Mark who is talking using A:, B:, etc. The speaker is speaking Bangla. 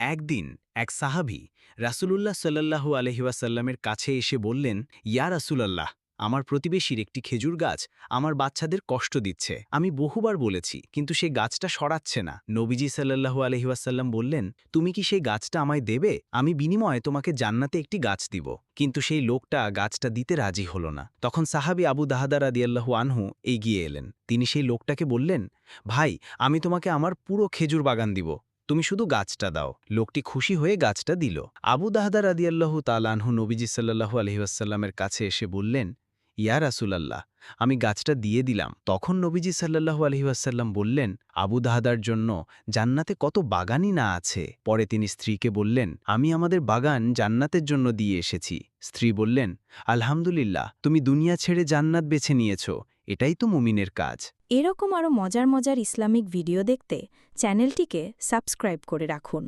A: একদিন এক সাহাবি রাসূলুল্লাহ সাল্লাল্লাহু আলহিউসাল্লামের কাছে এসে বললেন, ইয়া রাসূলাল্লাহ, আমার প্রতিবেশীর একটি খেজুর গাছ আমার বাচ্চাদের কষ্ট দিচ্ছে। আমি বহুবার বলেছি, কিন্তু সেই গাছটা সরাচ্ছে না। নবীজি সাল্লাল্লাহু আলহিউসাল্লাম বললেন, তুমি কি সেই গাছটা আমায় দেবে? আমি বিনিময়ে তোমাকে জান্নাতে একটি গাছ দিব। কিন্তু সেই লোকটা গাছটা দিতে রাজি হল না। তখন সাহাবি আবু দাহাদা রাদিয়াল্লাহু আনহু এগিয়ে এলেন। তিনি সেই লোকটাকে বললেন, ভাই, আমি তোমাকে আমার পুরো খেজুর বাগান দিব। তুমি শুধু গাছটা দাও। লোকটি খুশি হয়ে গাছটা দিল। আবু দাহাদা রাদিয়াল্লাহু তালানহু নবীজি সাল্লাহু আলহিউসাল্লামের কাছে এসে বললেন, ইয়া রাসুলাল্লাহ, আমি গাছটা দিয়ে দিলাম। তখন নবীজি সাল্লাহু আলহিউসাল্লাম বললেন, আবু দাহাদার জন্য জান্নাতে কত বাগানই না আছে। পরে তিনি স্ত্রীকে বললেন, আমি আমাদের বাগান জান্নাতের জন্য দিয়ে এসেছি। স্ত্রী বললেন, আলহামদুলিল্লাহ, তুমি দুনিয়া ছেড়ে জান্নাত বেছে নিয়েছ। এটাই তো মুমিনের কাজ।
B: এরকম আরও মজার মজার ইসলামিক ভিডিও দেখতে চ্যানেলটিকে সাবস্ক্রাইব করে রাখুন।